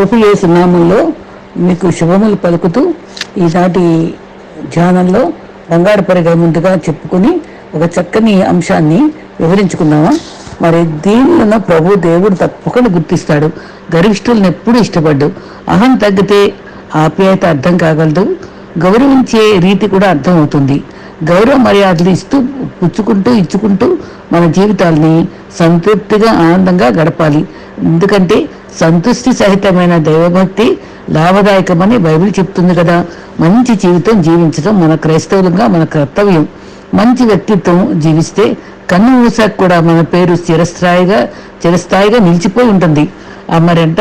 ప్రభు యేసు నామంలో మీకు శుభములు పలుకుతూ ఈనాటి ధ్యానంలో రంగారపరిగా ముందుగా చెప్పుకొని ఒక చక్కని అంశాన్ని వివరించుకున్నామా మరి దీనిలో ప్రభు దేవుడు తప్పకుండా గుర్తిస్తాడు. గరిష్ఠులను ఎప్పుడు ఇష్టపడ్డు. అహం తగ్గితే ఆప్యాయత అర్థం కాగలదు. గౌరవించే రీతి కూడా అర్థం అవుతుంది. గౌరవ మర్యాదలు ఇస్తూ పుచ్చుకుంటూ ఇచ్చుకుంటూ మన జీవితాల్ని సంతృప్తిగా ఆనందంగా గడపాలి. ఎందుకంటే సంతృష్టి సహితమైన దైవభక్తి లాభదాయకమని బైబిల్ చెప్తుంది కదా. మంచి జీవితం జీవించడం మన క్రైస్తవులుగా మన కర్తవ్యం. మంచి వ్యక్తిత్వం జీవిస్తే కన్ను మూసాకు కూడా మన పేరు చిరస్థాయిగా చిరస్థాయిగా నిలిచిపోయి ఉంటుంది. ఆ మరంట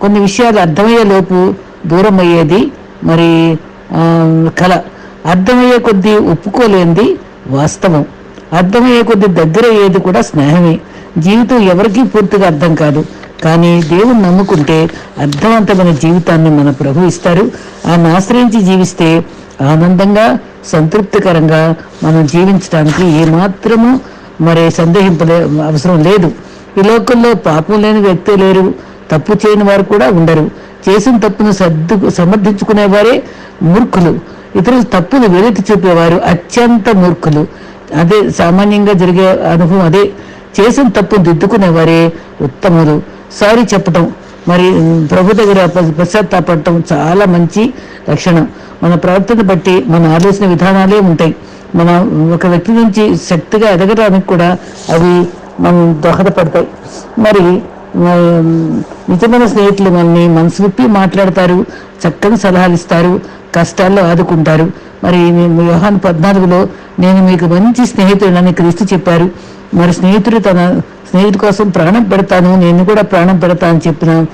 కొన్ని విషయాలు అర్థమయ్యే లోపు దూరం అయ్యేది మరి కళ అర్థమయ్యే కొద్దీ ఒప్పుకోలేనిది వాస్తవం. అర్థమయ్యే కొద్దీ దగ్గర అయ్యేది కూడా స్నేహమే. జీవితం ఎవరికీ పూర్తిగా అర్థం కాదు. కానీ దేవుని నమ్ముకుంటే అర్థవంతమైన జీవితాన్ని మన ప్రభు ఇస్తారు. ఆయన ఆశ్రయించి జీవిస్తే ఆనందంగా సంతృప్తికరంగా మనం జీవించడానికి ఏమాత్రము మరి సందేహింపలే అవసరం లేదు. ఈ లోకంలో పాపం లేని వ్యక్తి లేరు తప్పు చేయని వారు కూడా ఉండరు. చేసిన తప్పును సర్దు సమర్థించుకునేవారే మూర్ఖులు. ఇతరుల తప్పును వెలితి చూపేవారు అత్యంత మూర్ఖులు. అదే సామాన్యంగా జరిగే అనుభవం అదే. చేసిన తప్పు దిద్దుకునేవారే ఉత్తములు. సారీ చెప్పటం. మరి ప్రభు దగ్గర పశ్చాత్తాపడటం చాలా మంచి లక్షణం. మన ప్రవర్తన బట్టి మన ఆలోచన విధానాలే ఉంటాయి. మన ఒక వ్యక్తి నుంచి శక్తిగా ఎదగడానికి కూడా అవి మనం దోహదపడతాయి. మరి నిజమైన స్నేహితులు మనల్ని మనసు విప్పి మాట్లాడతారు చక్కని సలహాలు ఇస్తారు కష్టాల్లో ఆదుకుంటారు. మరి మేము పద్నాలుగులో నేను మీకు మంచి స్నేహితుడని క్రీస్తు చెప్పారు. మరి స్నేహితుడు తన స్నేహితు కోసం ప్రాణం పెడతాను నేను కూడా ప్రాణం పెడతాను అని చెప్పిన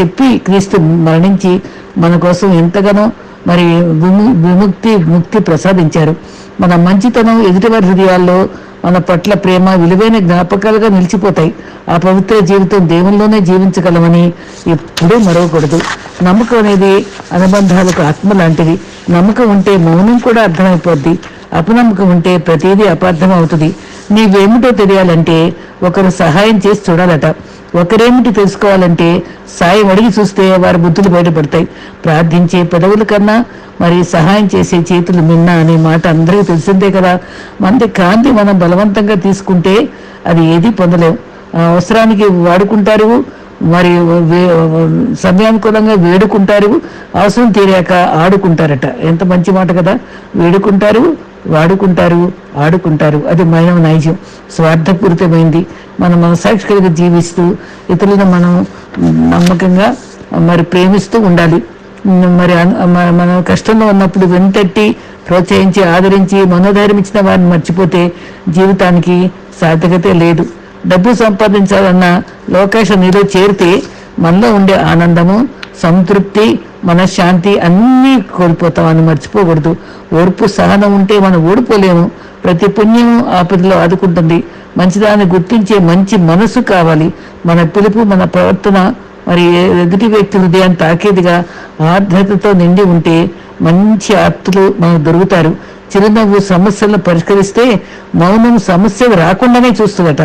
చెప్పి క్రీస్తు మరణించి మన కోసం ఎంతగానో మరి విము- విముక్తి ముక్తి ప్రసాదించారు. మన మంచితనం ఎదుటివారి హృదయాల్లో మన పట్ల ప్రేమ విలువైన జ్ఞాపకాలుగా నిలిచిపోతాయి. ఆ పవిత్ర జీవితం దేవుల్లోనే జీవించగలమని ఎప్పుడూ మరవకూడదు. నమ్మకం అనేది అనుబంధాలకు ఆత్మ లాంటిది. నమ్మకం ఉంటే మౌనం కూడా అర్థమైపోద్ది. అపనమ్మకం ఉంటే ప్రతిదీ అపార్థం అవుతుంది నీవేమిటో తెలియాలంటే ఒకరు సహాయం చేసి చూడాలట. ఒకరేమిటి తెలుసుకోవాలంటే సాయం అడిగి చూస్తే వారి బుద్ధులు బయటపడతాయి. ప్రార్థించే పెదవుల కన్నా మరి సహాయం చేసే చేతులు మిన్న అనే మాట అందరికీ తెలిసిందే కదా. మనది కాంతి మనం బలవంతంగా తీసుకుంటే అది ఏది పొందలేం. అవసరానికి వాడుకుంటారు మరి సమయానుకూలంగా వేడుకుంటారు అవసరం తీరాక ఆడుకుంటారట. ఎంత మంచి మాట కదా. వేడుకుంటారు వాడుకుంటారు ఆడుకుంటారు. అది మానవ నైజం. స్వార్థపూరితమైంది. మన మనసాక్షి జీవిస్తూ ఇతరులను మనం నమ్మకంగా మరి ప్రేమిస్తూ ఉండాలి. మరి అన్- మనం కష్టంలో ఉన్నప్పుడు వెంటట్టి ప్రోత్సహించి ఆదరించి మనోధైర్యం ఇచ్చిన వారిని మర్చిపోతే జీవితానికి సార్థకతే లేదు. డబ్బు సంపాదించాలన్న లోకేషన్ నీలో చేరితే మనలో ఉండే ఆనందము సంతృప్తి మనశ్శాంతి అన్నీ కోల్పోతామని మర్చిపోకూడదు. ఓర్పు సహనం ఉంటే మనం ఓడిపోలేము. ప్రతి పుణ్యము ఆపదలో ఆదుకుంటుంది. మంచిదాన్ని గుర్తించే మంచి మనసు కావాలి. మన పిలుపు మన ప్రవర్తన మరి ఎదుటి వ్యక్తి హృదయాన్ని తాకేదిగా ఆర్ద్రతతో నిండి ఉంటే మంచి ఆప్తులు మనకు దొరుకుతారు. చిరునవ్వు సమస్యలను పరిష్కరిస్తే మౌనం సమస్య రాకుండానే చూస్తుందట.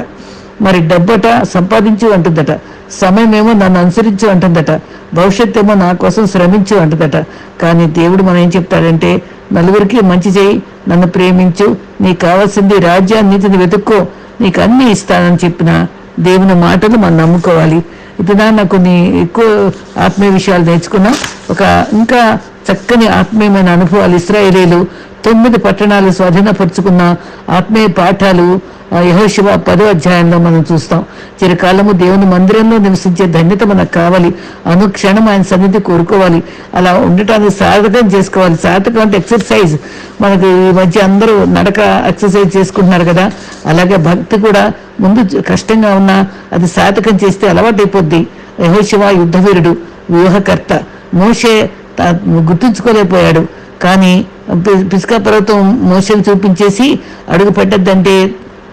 మరి డబ్బట సంపాదించు అంటుందట. సమయమేమో నన్ను అనుసరించు అంటుందట. భవిష్యత్తు ఏమో నా కోసం శ్రమించు అంటుందట. కానీ దేవుడు మనం ఏం చెప్తాడంటే నలుగురికి మంచి చేయి నన్ను ప్రేమించు నీకు కావాల్సింది రాజ్యాన్ని నీతిని వెతుక్కో నీకు అన్ని ఇస్తానని చెప్పిన దేవుని మాటలు మనం నమ్ముకోవాలి. ఇతదాన్న కొన్ని ఎక్కువ ఆత్మీయ విషయాలు నేర్చుకున్నాం. ఒక ఇంకా చక్కని ఆత్మీయమైన అనుభవాలు ఇస్రాయేలీలు తొమ్మిది పట్టణాలు స్వాధీనపరుచుకున్న ఆత్మీయ పాఠాలు యహోశివ పదో అధ్యాయంలో మనం చూస్తాం. చిరకాలము దేవుని మందిరంలో నివసించే ధన్యత మనకు కావాలి. అనుక్షణం ఆయన సన్నిధి కోరుకోవాలి. అలా ఉండటానికి సాధకం చేసుకోవాలి. సాధకం అంటే ఎక్సర్సైజ్. మనకు ఈ మధ్య అందరూ నడక ఎక్సర్సైజ్ చేసుకుంటున్నారు కదా. అలాగే భక్తి కూడా ముందు కష్టంగా ఉన్నా అది సాధకం చేస్తే అలవాటైపోద్ది. యహోశివ యుద్ధవీరుడు వ్యూహకర్త. మోషే గుర్తుంచుకోలేకపోయాడు. కానీ పిసుక పర్వతం మోషను చూపించేసి అడుగు పెట్టద్దంటే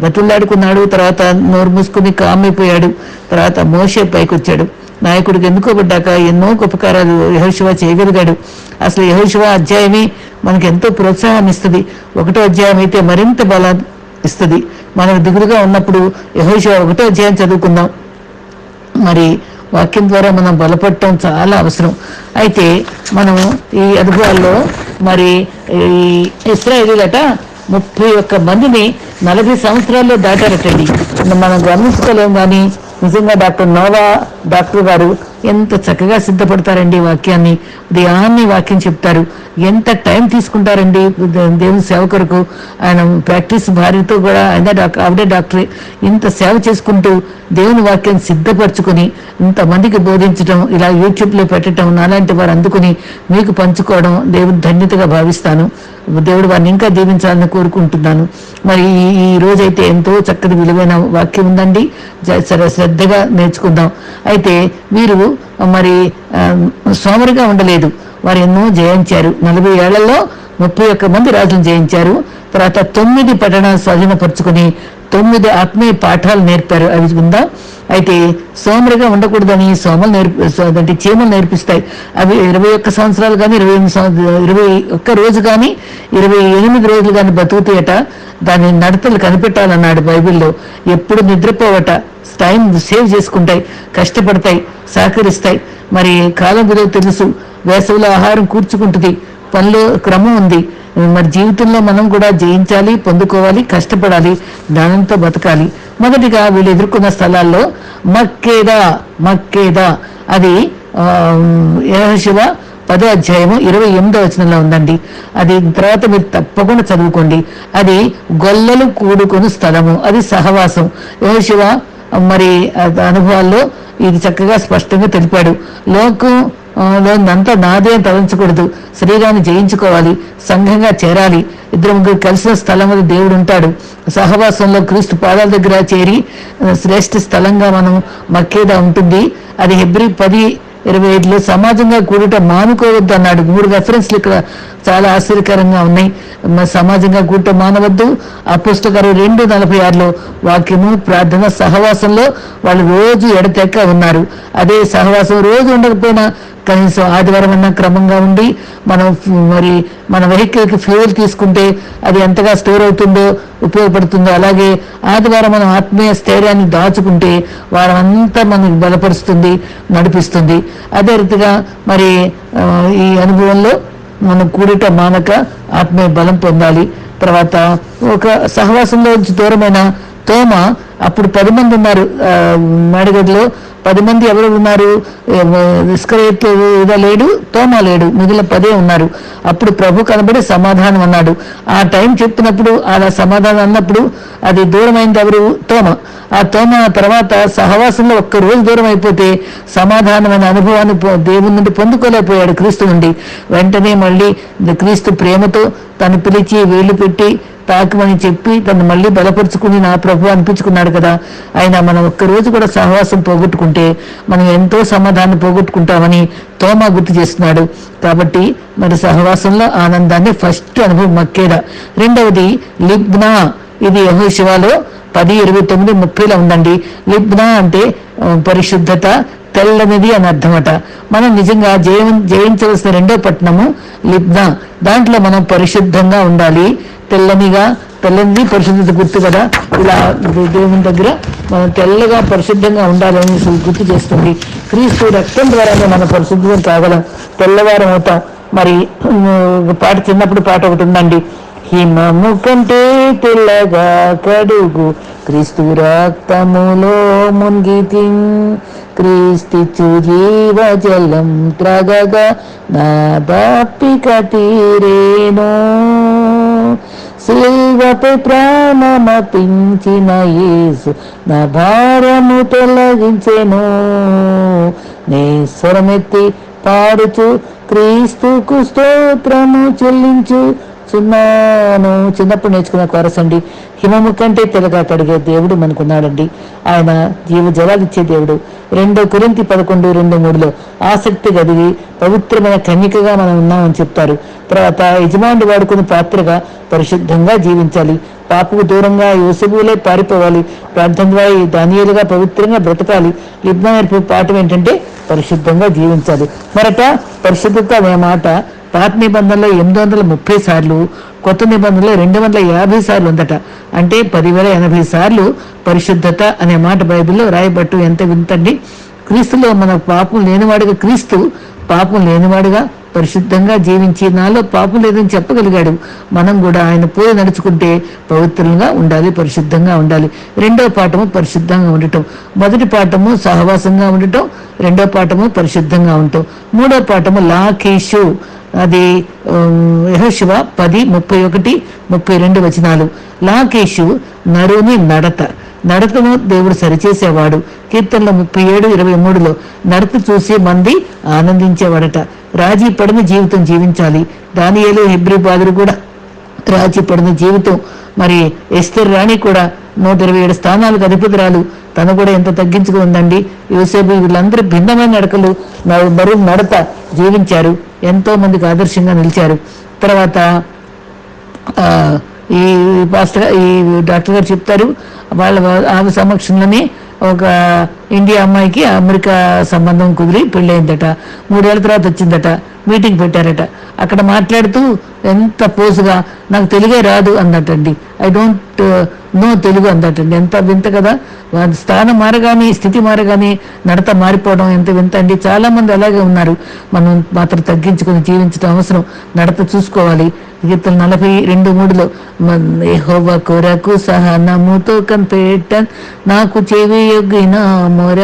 బతుల్లాడుకున్నాడు తర్వాత నోరు మూసుకుని కామైపోయాడు తర్వాత మోసే పైకొచ్చాడు. నాయకుడికి ఎన్నుకోబడ్డాక ఎన్నో ఉపకారాలు యహోశివ చేయగలిగాడు. అసలు యహోశివ అధ్యాయమే మనకు ఎంతో ప్రోత్సాహం ఇస్తుంది. ఒకటో అధ్యాయం అయితే మరింత బలం ఇస్తుంది. మనకు దిగులుగా ఉన్నప్పుడు యహోశివ ఒకటో అధ్యాయం చదువుకుందాం. మరి వాక్యం ద్వారా మనం బలపడటం చాలా అవసరం. అయితే మనం ఈ అనుభవాల్లో మరి ఈ ఇస్రాయేలీలట ముప్పై ఒక్క మందిని నలభై సంవత్సరాల్లో దాటారటండి. మనం గమనించుకోలేం కానీ నిజంగా డాక్టర్ నోవా డాక్టర్ గారు ఎంత చక్కగా సిద్ధపడతారండి వాక్యాన్ని ఉదయాన్నే వాక్యం చెప్తారు. ఎంత టైం తీసుకుంటారండి దేవుని సేవ కొరకు. ఆయన ప్రాక్టీస్ భార్యతో కూడా ఆయన డాక్టర్ ఆవిడే డాక్టరే. ఇంత సేవ చేసుకుంటూ దేవుని వాక్యం సిద్ధపరచుకొని ఇంతమందికి బోధించడం ఇలా యూట్యూబ్లో పెట్టడం నాలాంటి వారు అందుకుని మీకు పంచుకోవడం దేవుని ధన్యతగా భావిస్తాను. దేవుడు వారిని ఇంకా దీవించాలని కోరుకుంటున్నాను. మరి ఈ- రోజైతే ఎంతో చక్కటి విలువైన వాక్యం ఉందండి. సరే శ్రద్ధగా నేర్చుకుందాం. అయితే వీరు మరి సోమరిగా ఉండలేదు. వారు ఎన్నో జయించారు. నలభై ఏళ్ళలో ముప్పై ఒక్క మంది రాజులు జయించారు. తర్వాత తొమ్మిది పట్టణాలు స్వాధీనపరుచుకుని తొమ్మిది ఆత్మీయ పాఠాలు నేర్పారు. అవి ఉందా? అయితే సోమరిగా ఉండకూడదని సోమలు నేర్పి అంటే చీమలు నేర్పిస్తాయి. అవి ఇరవై ఒక్క సంవత్సరాలు కానీ ఇరవై ఎనిమిది సంవత్సరాలు ఇరవై ఒక్క రోజు కానీ ఇరవై ఎనిమిది రోజులు కానీ బతుకుతాయట. దాని నడతలు కనిపెట్టాలన్నాడు బైబిల్లో. ఎప్పుడు నిద్రపోవట. టైం సేవ్ చేసుకుంటాయి కష్టపడతాయి సహకరిస్తాయి. మరి కాలం విలువ తెలుసు వేసవిలో ఆహారం కూర్చుకుంటుంది పనిలో క్రమం ఉంది. మరి జీవితంలో మనం కూడా జయించాలి పొందుకోవాలి కష్టపడాలి జ్ఞానంతో బతకాలి. మొదటిగా వీళ్ళు ఎదుర్కొన్న స్థలాల్లో మక్కేదా మక్కేదా. అది యహశివ పదో అధ్యాయము ఇరవై ఎనిమిదో వచనంలో ఉందండి. అది తర్వాత మీరు తప్పకుండా చదువుకోండి. అది గొల్లలు కూడుకుని స్థలము అది సహవాసం. యహశివ మరి అనుభవాల్లో ఇది చక్కగా స్పష్టంగా తెలిపాడు. లోకం ఆ, లోనంతా నాదే అని తలంచకూడదు. శరీరాన్ని జయించుకోవాలి సంఘంగా చేరాలి. ఇద్దరు ముగ్గురు కలిసిన స్థలం అది దేవుడు ఉంటాడు. సహవాసంలో క్రీస్తు పాదాల దగ్గర చేరి శ్రేష్ఠ స్థలంగా మనం మక్కేదా ఉంటుంది. అది హెబ్రి పది ఇరవై ఐదులో సమాజంగా కూడుట మానుకోవద్దు అన్నాడు. మూడు రెఫరెన్స్లు ఇక్కడ చాలా ఆశ్చర్యకరంగా ఉన్నాయి. సమాజంగా కూడట మానవద్దు. అపుస్త రెండు నలభై ఆరులో వాక్యము ప్రార్థన సహవాసంలో వాళ్ళు రోజు ఎడతెక్క ఉన్నారు. అదే సహవాసం రోజు ఉండకపోయినా కనీసం ఆదివారం అన్న క్రమంగా ఉండి మనం మరి మన వెహికల్కి ఫ్యూయల్ తీసుకుంటే అది ఎంతగా స్టోర్ అవుతుందో ఉపయోగపడుతుందో అలాగే ఆదివారం మనం ఆత్మీయ స్థైర్యాన్ని దాచుకుంటే వారం అంతా మనకి బలపరుస్తుంది నడిపిస్తుంది. అదే రీతిగా మరి ఈ అనుభవంలో మనం కూడిట మానక ఆత్మీయ బలం పొందాలి. తర్వాత ఒక సహవాసంలో నుంచి దూరమైన తోమ అప్పుడు పది మంది ఉన్నారు. మేడగడ్డలో పది మంది ఎవరు ఉన్నారు? ఇస్కరేత్ ఇదా లేడు తోమ లేడు మిగిలిన పదే ఉన్నారు. అప్పుడు ప్రభు కనబడి సమాధానం అన్నాడు. ఆ టైం చెప్పినప్పుడు అలా సమాధానం అన్నప్పుడు అది దూరమైంది ఎవరు? తోమ. ఆ తోమ తర్వాత సహవాసంలో ఒక్క రోజు దూరం అయిపోతే సమాధానమైన అనుభవాన్ని దేవుని నుండి పొందుకోలేకపోయాడు క్రీస్తు నుండి. వెంటనే మళ్ళీ క్రీస్తు ప్రేమతో తను పిలిచి వేలు పెట్టి తాకమని చెప్పి తను మళ్ళీ బలపరుచుకుని నా ప్రభు అనిపించుకున్నాడు. కదా. ఆయన మనం ఒక్క రోజు కూడా సహవాసం పోగొట్టుకుంటే మనం ఎంతో సమాధానం పోగొట్టుకుంటామని తోమా గుర్తు చేస్తున్నాడు. కాబట్టి మరి సహవాసంలో ఆనందాన్ని ఫస్ట్ అనుభవం మక్కేదా. రెండవది లిబ్నా. ఇది యహోశివాలో పది ఇరవై తొమ్మిది ముప్పైలో ఉందండి. లిబ్నా అంటే పరిశుద్ధత తెల్లనిది అని అర్థమట. మనం నిజంగా జయం జయించవలసిన రెండో పట్టణము లిబ్నా. దాంట్లో మనం పరిశుద్ధంగా ఉండాలి. తెల్లనిగా తెల్లంది పరిశుద్ధత గుర్తు కదా? ఇలా దేవుని దగ్గర మనం తెల్లగా పరిశుద్ధంగా ఉండాలని గుర్తు చేస్తుంది. క్రీస్తు రక్తం ద్వారానే మన పరిశుద్ధం కాగలం. తెల్లవారం అవుతాం మరి ఒక పాట చిన్నప్పుడు పాట ఒకటి ఉందండి. హిమము కంటే తెల్లగా కడుగు క్రీస్తు రక్తములో మునిగి క్రీస్తు జీవ జలం త్రగగా నా దాపిక తీరేను. సిల్వపై ప్రాణమపించిన యేసు నా భారము తొలగించెను. నీ స్వరమెత్తి పాడుచు క్రీస్తుకు స్తోత్రము చెల్లించు చిన్నాను చిన్నప్పుడు నేర్చుకున్న కొరసండి హిమము కంటే తెలగా కడిగే దేవుడు మనకున్నాడండి. ఆయన జీవ జలాలిచ్చే దేవుడు. రెండో కురింతి పదకొండు రెండు మూడులో ఆసక్తి గదివి పవిత్రమైన కన్యకగా మనం ఉన్నామని చెప్తారు. తర్వాత యజమానుడు వాడుకుని పాత్రగా పరిశుద్ధంగా జీవించాలి. పాపకు దూరంగా యోసబులే పారిపోవాలి. ప్రార్థన ద్వారా ఈ పవిత్రంగా బ్రతకాలి. లిబ్నా నేర్పు పాఠం ఏంటంటే పరిశుద్ధంగా జీవించాలి. మరట పరిశుద్ధత అనే మాట పాత నిబంధనలో ఎనిమిది వందల ముప్పై సార్లు కొత్త నిబంధనలో రెండు వందల యాభై సార్లు ఉందట. అంటే పదివేల ఎనభై సార్లు పరిశుద్ధత అనే మాట బైబిల్లో రాయబట్టు. ఎంత వింతండి. క్రీస్తులో మన పాపం లేనివాడుగా క్రీస్తు పాపం లేనివాడుగా పరిశుద్ధంగా జీవించి నాలో పాపం లేదని చెప్పగలిగాడు. మనం కూడా ఆయన పోయి నడుచుకుంటే పవిత్రంగా ఉండాలి పరిశుద్ధంగా ఉండాలి. రెండో పాఠము పరిశుద్ధంగా ఉండటం. మొదటి పాఠము సహవాసంగా ఉండటం. రెండో పాఠము పరిశుద్ధంగా ఉండటం. మూడో పాఠము లాకేషు అది యహోశివ పది ముప్పై ఒకటి ముప్పై రెండు వచనాలు. లాకేషు నడుని నడత. నడతను దేవుడు సరిచేసేవాడు. కీర్తనలో ముప్పై ఏడు ఇరవై మూడులో నడత చూసే మంది ఆనందించేవాడట. రాజీ పడిన జీవితం జీవించాలి. దానియేలు హెబ్రి బాదురు కూడా రాజీ పడిన జీవితం. మరి ఎస్తర్ రాణి కూడా నూట ఇరవై ఏడు స్థానాలకు అధిపతురాలు. తను కూడా ఎంత తగ్గించుకుని ఉందండి? యోసేపు వీళ్ళందరూ భిన్నమైన నడకలు బరువు నడత జీవించారు. ఎంతో మందికి ఆదర్శంగా నిలిచారు. తర్వాత ఈ పాస్టర్ ఈ డాక్టర్ గారు చెప్తారు వాళ్ళ ఆమె సమక్షంలోనే ఒక ఇండియా అమ్మాయికి అమెరికా సంబంధం కుదిరి పెళ్ళయిందట. మూడేళ్ళ తర్వాత వచ్చిందట. మీటింగ్ పెట్టారట. అక్కడ మాట్లాడుతూ ఎంత పోసుగా నాకు తెలుగే రాదు అందటండి ఐ డోంట్ నో తెలుగు అందటండి ఎంత వింత కదా? స్థానం మారగానే స్థితి మారగానే నడత మారిపోవడం ఎంత వింత అండి. చాలా మంది అలాగే ఉన్నారు. మనం మాత్రం తగ్గించుకొని జీవించడం అవసరం. నడత చూసుకోవాలి. గీతలు నలభై రెండు మూడులో యెహోవ కొరకు సహనముతో కనిపెట్టన్ నాకు చెవి యొగ్గిన మొర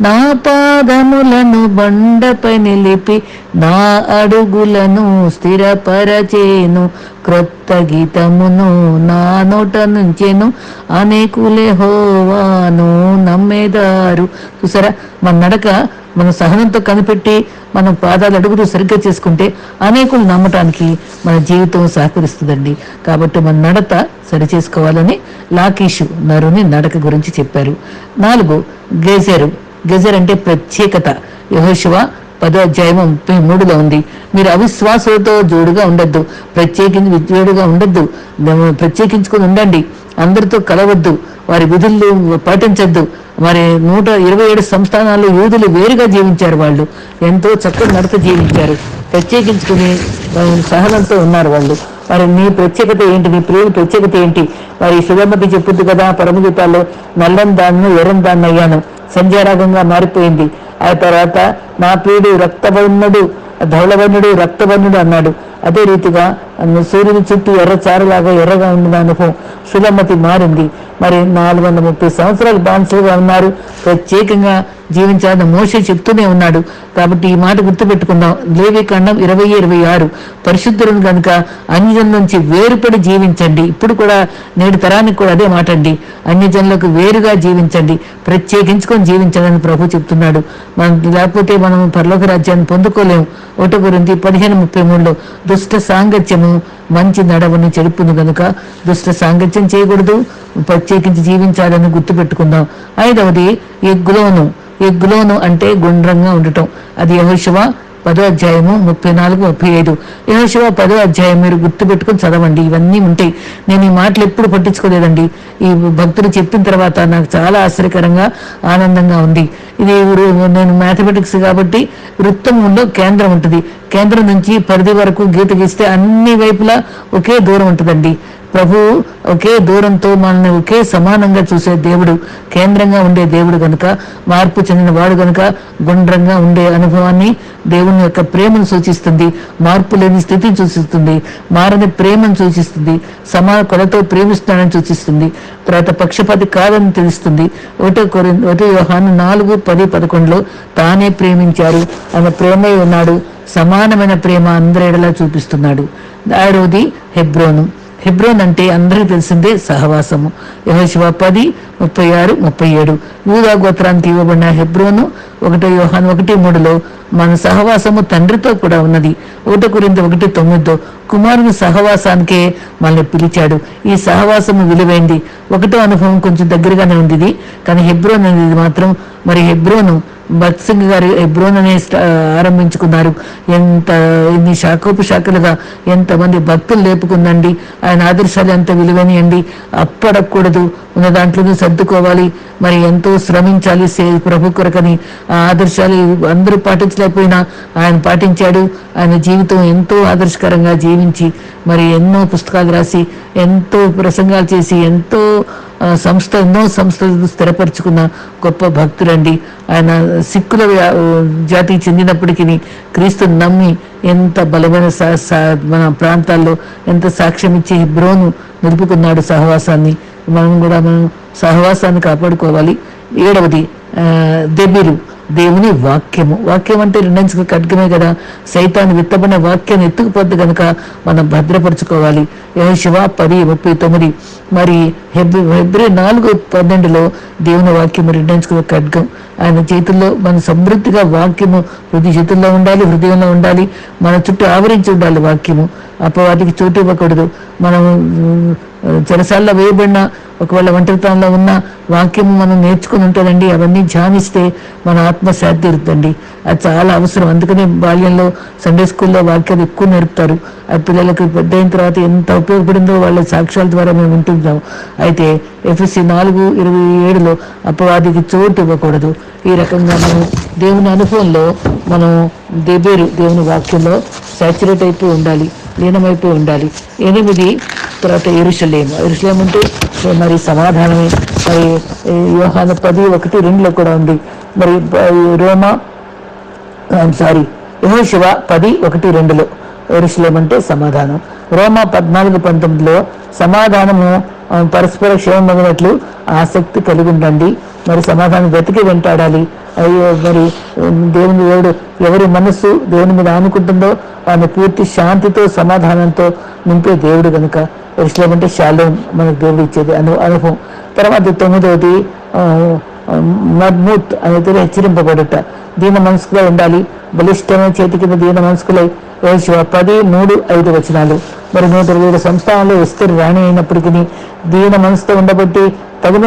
నా పాదములను బండపై నిలిపి నా అడుగులను స్థిరపరచేను. క్రొత్త గీతమును నా నోట నుంచెను. అనేకులే హోవాను నమ్మేదారు. చూసారా? మన నడక మన సహనంతో కనిపెట్టి మనం పాదాలు అడుగుతూ సరిగ్గా చేసుకుంటే అనేకులు నమ్మటానికి మన జీవితం సహకరిస్తుందండి. కాబట్టి మన నడత సరి చేసుకోవాలని లాకీషు నరుని నడక గురించి చెప్పారు. నాలుగు గేజరు గెజర్ అంటే ప్రత్యేకత. యహోశివ పదో అధ్యాయం ముప్పై మూడులో ఉంది. మీరు అవిశ్వాసులతో జోడుగా ఉండొద్దు ప్రత్యేకించి విజోడుగా ఉండొద్దు ప్రత్యేకించుకొని ఉండండి అందరితో కలవద్దు వారి విధులు పాటించద్దు. మరి నూట ఇరవై ఏడు సంస్థానాల్లో యూదులు వేరుగా జీవించారు వాళ్ళు. ఎంతో చక్కగా నడత జీవించారు. ప్రత్యేకించుకుని సహనంతో ఉన్నారు వాళ్ళు. మరి నీ ప్రత్యేకత ఏంటి? నీ ప్రియుల ప్రత్యేకత ఏంటి? మరి సుగమతి చెప్పుద్దు కదా పరమగీతాల్లో నల్లని దాన్ని ఎర్రని దాన్ని అయ్యాను సంధ్యారాగంగా మారిపోయింది. ఆ తర్వాత నా ప్రియుడు రక్తవర్ణుడు ధవళవర్ణుడు రక్తవర్ణుడు అన్నాడు. అదే రీతిగా సూర్యుని చుట్టూ ఎర్ర చారులాగా ఎర్రగా ఉండిన అనుభవం సులమతి మారింది. మరి నాలుగు వందల ముప్పై సంవత్సరాలు బానిసలుగా ఉన్నారు. ప్రత్యేకంగా జీవించాలని మోసే చెప్తూనే ఉన్నాడు. కాబట్టి ఈ మాట గుర్తుపెట్టుకుందాం. లేవి ఖండం ఇరవై ఇరవై ఆరు. పరిశుద్ధులను కనుక అన్యజన్ నుంచి వేరుపడి జీవించండి. ఇప్పుడు కూడా నేడు తరానికి కూడా అదే మాట అండి. అన్యజనులకు వేరుగా జీవించండి. ప్రత్యేకించుకొని జీవించాలని ప్రభు చెప్తున్నాడు. మనం లేకపోతే మనం పరలోక రాజ్యాన్ని పొందుకోలేము. ఒకటి గురించి పదిహేను ముప్పై మూడులో దుష్ట సాంగత్యము మంచి నడవని చెడుపును కనుక దుష్ట సాంగత్యం చేయకూడదు. ప్రత్యేకించి జీవించాలని గుర్తుపెట్టుకుందాం. ఐదవది ఎగ్గులోను ఎగ్గులోను అంటే గుండ్రంగా ఉండటం. అది యహోశివ పదో అధ్యాయము ముప్పై నాలుగు ముప్పై ఐదు. యహోశివ పదో అధ్యాయం మీరు గుర్తుపెట్టుకుని చదవండి. ఇవన్నీ ఉంటాయి. నేను ఈ మాటలు ఎప్పుడు పట్టించుకోలేదండి. ఈ భక్తులు చెప్పిన తర్వాత నాకు చాలా ఆశ్చర్యకరంగా ఆనందంగా ఉంది. ఇది నేను మ్యాథమెటిక్స్ కాబట్టి వృత్తంలో కేంద్రం ఉంటుంది. కేంద్రం నుంచి పరిధి వరకు గీత గీస్తే అన్ని వైపులా ఒకే దూరం ఉంటుందండి. ప్రభు ఒకే దూరంతో మనల్ని ఒకే సమానంగా చూసే దేవుడు కేంద్రంగా ఉండే దేవుడు గనుక మార్పు చెందిన వాడు గనుక గుండ్రంగా ఉండే అనుభవాన్ని దేవుని యొక్క ప్రేమను సూచిస్తుంది మార్పు లేని స్థితిని సూచిస్తుంది మారని ప్రేమను సూచిస్తుంది సమా కొలతో ప్రేమిస్తున్నాడని సూచిస్తుంది తర్వాత పక్షపాతి కాదని తెలుస్తుంది. ఒకటో కొరి ఒకటో యోహాను నాలుగు పది పదకొండులో తానే ప్రేమించారు ఆయన ప్రేమై ఉన్నాడు సమానమైన ప్రేమ అందరేడలా చూపిస్తున్నాడు. ఆడవది హెబ్రోను. హెబ్రోన్ అంటే అందరికీ తెలిసిందే సహవాసము. యహోశివ పది ముప్పై ఆరు ముప్పై ఏడు. యూదా గోత్రానికి ఇవ్వబడిన హెబ్రోను ఒకటో యోహాన్ ఒకటి మూడులో మన సహవాసము తండ్రితో కూడా ఉన్నది. ఒకటి కురింత ఒకటి తొమ్మిదితో కుమారుని సహవాసానికే మనల్ని పిలిచాడు. ఈ సహవాసము విలువైంది. ఒకటో అనుభవం కొంచెం దగ్గరగానే ఉంది ఇది కానీ హెబ్రోన్ అనేది మాత్రం మరి హెబ్రోను భక్త్ సింగ్ గారు ఎబ్రోన్ అనే ఆరంభించుకున్నారు. ఎంత ఇన్ని శాఖోపు శాఖలుగా ఎంతమంది భక్తులు లేపుకుందండి. ఆయన ఆదర్శాలు ఎంత విలువనియండి. అప్పడకూడదు ఉన్న దాంట్లోనే సర్దుకోవాలి. మరి ఎంతో శ్రమించాలి ప్రభు కొరకని ఆదర్శాలు అందరూ పాటించలేకపోయినా ఆయన పాటించాడు. ఆయన జీవితం ఎంతో ఆదర్శకరంగా జీవించి మరి ఎన్నో పుస్తకాలు రాసి ఎంతో ప్రసంగాలు చేసి ఎంతో సంస్థ ఎన్నో సంస్థలు స్థిరపరచుకున్న గొప్ప భక్తుడండి ఆయన సిక్కుల జాతికి చెందినప్పటికీ క్రీస్తుని నమ్మి ఎంత బలమైన సా- సా- మన ప్రాంతాల్లో ఎంత సాక్ష్యం ఇచ్చి బ్రోను నిలుపుకున్నాడు సహవాసాన్ని. మనం కూడా మనం సహవాసాన్ని కాపాడుకోవాలి. ఏడవది ఆ, దెబ్బిరు దేవుని వాక్యము. వాక్యం అంటే రెండంచుకు ఖడ్గమే కదా. సైతాన్ని విత్తబడిన వాక్యాన్ని ఎత్తుకుపోద్ది కనుక మనం భద్రపరచుకోవాలి. శివ పది ముప్పై తొమ్మిది. మరి హెబ్రి హెబ్రి నాలుగు పన్నెండులో దేవుని వాక్యము రెండంచుకు ఖడ్గం. ఆయన చేతుల్లో మన సమృద్ధిగా వాక్యము హృదయ చేతుల్లో ఉండాలి హృదయంలో ఉండాలి. మన చుట్టూ ఆవరించి ఉండాలి వాక్యము. అపవాదికి చోటు ఇవ్వకూడదు. మనం చెరసాల్లో వేయబడిన ఒకవేళ ఒంటరితనంలో ఉన్న వాక్యం మనం నేర్చుకుని ఉంటుందండి అవన్నీ ధ్యానిస్తే మన ఆత్మ శాంతిరుతుందండి అది చాలా అవసరం. అందుకనే బాల్యంలో సండే స్కూల్లో వాక్యాలు ఎక్కువ నేర్పుతారు. ఆ పిల్లలకు పెద్ద అయిన తర్వాత ఎంత ఉపయోగపడిందో వాళ్ళ సాక్ష్యాల ద్వారా మేము వింటుంటాం. అయితే ఎఫ్ఎస్సి నాలుగు ఇరవై ఏడులో అపవాదికి చోటు ఇవ్వకూడదు. ఈ రకంగా మనం దేవుని అనుభవంలో మనం దేబేరు దేవుని వాక్యంలో సాచురేట్ అయిపోయి ఉండాలి లీనమైపోయి ఉండాలి. ఎనిమిది తర్వాత ఎరుసలేము ఎరుసలేం అంటే మరి సమాధానమే. మరి ఈ పది ఒకటి రెండులో కూడా ఉంది. మరి రోమ రోమా సారీ యహోశివ పది ఒకటి రెండులో ఎరుసలేం అంటే సమాధానం. రోమా పద్నాలుగు పంతొమ్మిదిలో సమాధానము పరస్పర పరస్పర క్షేమమైనట్లు ఆసక్తి కలిగి ఉండండి. మరి సమాధానం వెతికి వెంటాడాలి. అయ్యో మరి దేవుని దేవుడు ఎవరి మనస్సు దేవుని మీద ఆనుకుంటుందో ఆమె పూర్తి శాంతితో సమాధానంతో నింపే దేవుడు కనుక ఎరుసలేం అంటే శాలో మనకు దేవుడు ఇచ్చేది అను అనుభవం తర్వాత తొమ్మిదవది మద్మూత్ అనేది హెచ్చరింపబడుట దీన మనసుకులో ఉండాలి బలిష్టమైన చేతి కింద దీన మనసుకులై యేషువ పది మూడు ఐదు వచనాలు మరి నూట ఇరవై ఏడు సంస్థానంలో ఇస్తరి రాణి అయినప్పటికీ దీన మనసుతో ఉండబట్టి తగిన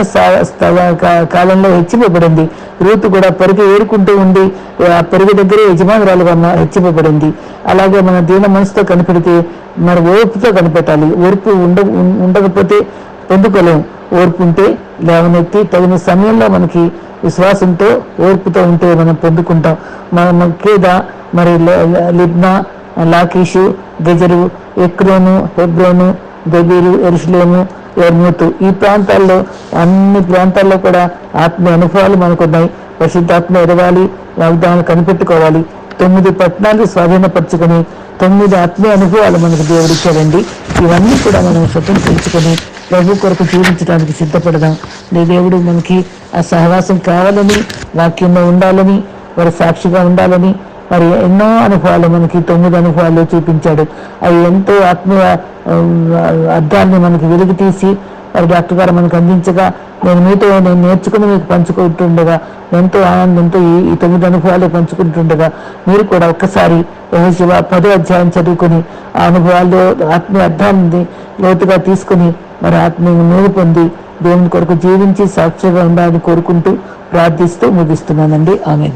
కా- కాలంలో హెచ్చింపబడింది రూతు కూడా పెరుగు ఏరుకుంటూ ఉంది ఆ పెరుగు దగ్గరే యజమానురాలుగా హెచ్చింపబడింది అలాగే మన దీన మనసుతో కనిపెడితే మన ఓర్పుతో కనిపెట్టాలి. ఓర్పు ఉండ ఉండకపోతే పొందుకోలేం ఓర్పు ఉంటే లేవనెత్తి తగిన సమయంలో మనకి విశ్వాసంతో ఓర్పుతో ఉంటే మనం పొందుకుంటాం. మన కేద మరి లిబ్నా లాకీషు గెజరు ఎక్రోను హెబ్రోను దబీరు ఎరుసలేము ఎర్మూతు ఈ ప్రాంతాల్లో అన్ని ప్రాంతాల్లో కూడా ఆత్మీయ అనుభవాలు మనకున్నాయి. పరిశుద్ధాత్మ ఎరగాలి వాగ్దానాలు కనిపెట్టుకోవాలి. తొమ్మిది పట్టణాలు స్వాధీనపరచుకొని తొమ్మిది ఆత్మీయ అనుభవాలు మనకు దేవుడిచ్చాడండి ఇవన్నీ కూడా మనం స్వతంత్రించుకొని ప్రభు కొరకు జీవించడానికి సిద్ధపడదాం. నీ దేవుడు మనకి ఆ సహవాసం కావాలని వాక్యంలో ఉండాలని వారి సాక్షిగా ఉండాలని మరి ఎన్నో అనుభవాలు మనకి తొమ్మిది అనుభవాలు చూపించాడు. అవి ఎంతో ఆత్మీయ అర్థాన్ని మనకి వెలుగు తీసి మరి డాక్టర్ గారు మనకు అందించగా నేను మీతో నేను నేర్చుకుని మీకు పంచుకుంటుండగా ఎంతో ఆనందంతో ఈ ఈ తొమ్మిది అనుభవాలు పంచుకుంటుండగా మీరు కూడా ఒక్కసారి శివ పదో అధ్యాయం చదువుకొని ఆ అనుభవాల్లో ఆత్మీయ అర్థాన్ని లోతుగా తీసుకుని మరి ఆత్మీయ నూనె పొంది దేవుని కొరకు జీవించి సాక్షిగా ఉండాలని కోరుకుంటూ ప్రార్థిస్తూ ముగిస్తున్నానండి. ఆమె